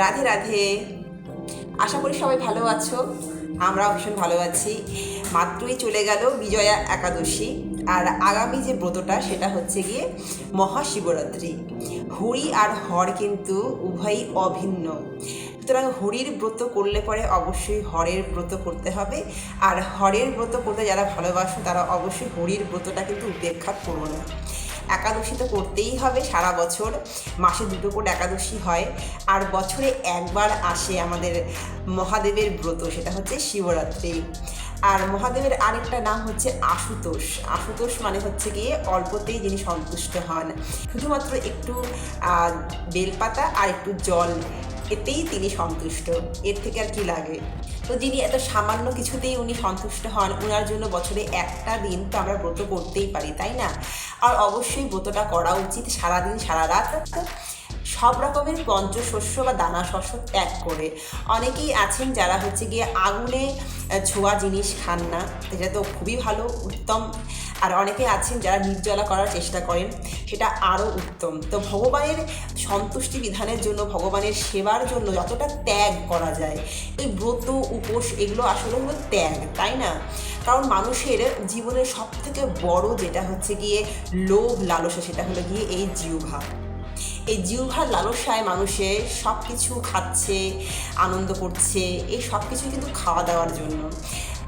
রাধে রাধে। আশা করি সবাই ভালো আছো। আমরা ভীষণ ভালো আছি। মাত্রই চলে গেল বিজয়া একাদশী। আর আগামী যে ব্রতটা, সেটা হচ্ছে গিয়ে মহাশিবরাত্রি। হুড়ি আর হর কিন্তু উভয়ই অভিন্ন। সুতরাং হরির ব্রত করলে পরে অবশ্যই হরের ব্রত করতে হবে। আর হরের ব্রত করতে যারা ভালোবাসো, তারা অবশ্যই হরির ব্রতটা কিন্তু উপেক্ষা করো না। একাদশী তো করতেই হবে সারা বছর। মাসে দুটো করে একাদশী হয়। আর বছরে একবার আসে আমাদের মহাদেবের ব্রত, সেটা হচ্ছে শিবরাত্রি। আর মহাদেবের আরেকটা নাম হচ্ছে আশুতোষ। আশুতোষ মানে হচ্ছে গিয়ে অল্পতেই যিনি সন্তুষ্ট হন। শুধুমাত্র একটু বেলপাতা আর একটু জল এতেই তিনি সন্তুষ্ট। এর থেকে আর কি লাগে? তো যিনি এত সামান্য কিছুতেই উনি সন্তুষ্ট হন, উনার জন্য বছরে একটা দিন তো আমরা ব্রত করতেই পারি, তাই না? আর অবশ্যই ব্রতটা করা উচিত সারাদিন, সারা রাত। সব রকমের পঞ্চশস্য বা দানা শস্য ত্যাগ করে অনেকেই আছেন যারা হচ্ছে গিয়ে আগুনে ছোঁয়া জিনিস খান না। এটা তো খুবই ভালো, উত্তম। আর অনেকে আছেন যারা নির্জলা করার চেষ্টা করেন, সেটা আরও উত্তম। তো ভগবানের সন্তুষ্টি বিধানের জন্য, ভগবানের সেবার জন্য যতটা ত্যাগ করা যায়, এই ব্রত, উপোস, এগুলো আসলে হলো ত্যাগ, তাই না? কারণ মানুষের জীবনের সব থেকে বড় যেটা হচ্ছে গিয়ে লোভ লালসা সেটা হলো গিয়ে এই জিহ্বা। এই জিহ্বার লালসায় মানুষে সব কিছু খাচ্ছে, আনন্দ করছে, এই সব কিছু কিন্তু খাওয়া দাওয়ার জন্য।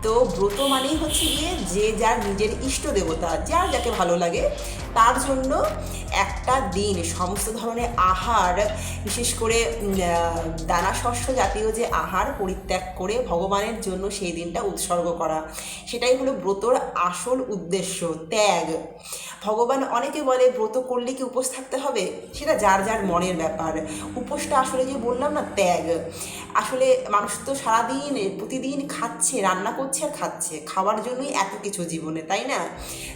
তো ব্রত মানেই হচ্ছে গিয়ে যে যার নিজের ইষ্ট দেবতা, যার যাকে ভালো লাগে, তার জন্য একটা দিন, সমস্ত ধরনের আহার, বিশেষ করে দানা শস্য জাতীয় যে আহার পরিত্যাগ করে ভগবানের জন্য সেই দিনটা উৎসর্গ করা। সেটাই হলো ব্রতর আসল উদ্দেশ্য, ত্যাগ। ভগবান অনেকে বলে, ব্রত করলে কি উপোস থাকতে হবে? সেটা যার যার মনের ব্যাপার। উপোসটা আসলে যে বললাম না, ত্যাগ। আসলে মানুষ তো সারাদিন, প্রতিদিন খাচ্ছে, রান্না করছে আর খাচ্ছে, খাওয়ার জন্যই এত কিছু জীবনে, তাই না?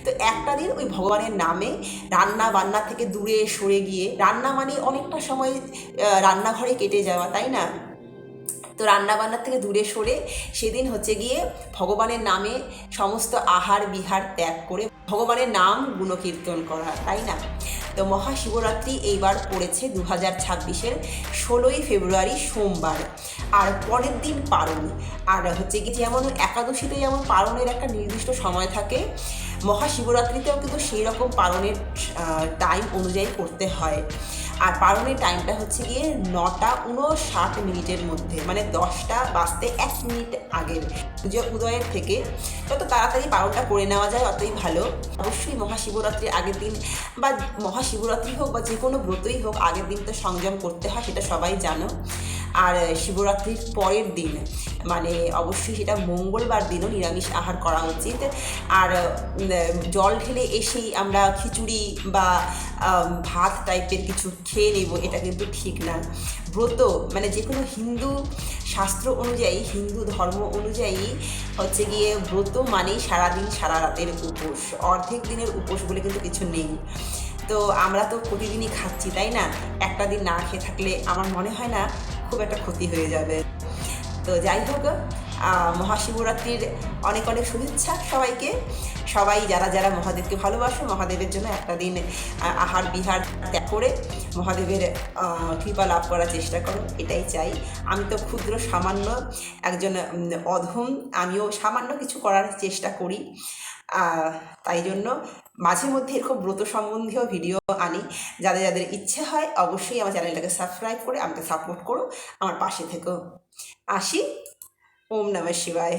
তো একটা দিন ওই ভগবানের নামে রান্না বান্না থেকে দূরে সরে গিয়ে, রান্না মানে অনেকটা সময় রান্নাঘরে কেটে যাওয়া, তাই না? তো রান্নাবান্নার থেকে দূরে সরে সেদিন হচ্ছে গিয়ে ভগবানের নামে সমস্ত আহার বিহার ত্যাগ করে ভগবানের নাম গুণকীর্তন করা, তাই না? তো মহাশিবরাত্রি এইবার পড়েছে দু হাজার ছাব্বিশের ষোলোই ফেব্রুয়ারি সোমবার। আর পরের দিন পারণ। আর হচ্ছে কি যেমন একাদশীতে যেমন পালনের একটা নির্দিষ্ট সময় থাকে, মহাশিবরাত্রিতেও কিন্তু সেই রকম পালনের টাইম অনুযায়ী করতে হয়। আর পারণের টাইমটা হচ্ছে গিয়ে নটা উনষাট মিনিটের মধ্যে মানে দশটা বাজতে এক মিনিট আগের। সূর্য উদয়ের থেকে যত তাড়াতাড়ি পারণটা করে নেওয়া যায় অতই ভালো। অবশ্যই মহাশিবরাত্রির আগের দিন বা মহাশিবরাত্রি হোক বা যে কোনো ব্রতই হোক, আগের দিন তো সংযম করতে হয়, সেটা সবাই জানো। আর শিবরাত্রির পরের দিন। মানে অবশ্যই সেটা মঙ্গলবার দিনও নিরামিষ আহার করা উচিত। আর জল ঢেলে এসেই আমরা খিচুড়ি বা ভাত টাইপের কিছু খেয়ে নেব, এটা কিন্তু ঠিক না। ব্রত মানে যে কোনো হিন্দু শাস্ত্র অনুযায়ী, হিন্দু ধর্ম অনুযায়ী হচ্ছে গিয়ে ব্রত মানেই সারাদিন সারা রাতের উপোস, অর্ধেক দিনের উপোস বলে কিন্তু কিছু নেই। তো আমরা তো প্রতিদিনই খাচ্ছি, তাই না? একটা দিন না খেয়ে থাকলে আমার মনে হয় না খুব একটা ক্ষতি হয়ে যাবে। তো যাই হোক মহাশিবরাত্রির অনেক অনেক শুভেচ্ছা সবাইকে। সবাই যারা যারা মহাদেবকে ভালোবাসো, মহাদেবের জন্য একটা দিন আহার বিহার ত্যাগ করে মহাদেবের কৃপা লাভ করার চেষ্টা করো, এটাই চাই। আমি তো ক্ষুদ্র, সামান্য একজন অধম, আমিও সামান্য কিছু করার চেষ্টা করি। তাই জন্য মাঝে মধ্যে এরকম ব্রত সম্বন্ধীয় ভিডিও আনি। যাদের যাদের ইচ্ছে হয়, অবশ্যই আমার চ্যানেলটাকে সাবস্ক্রাইব করে আমাকে সাপোর্ট করো। আমার পাশে থেকো। আসি। ওম নমঃ শিবায়।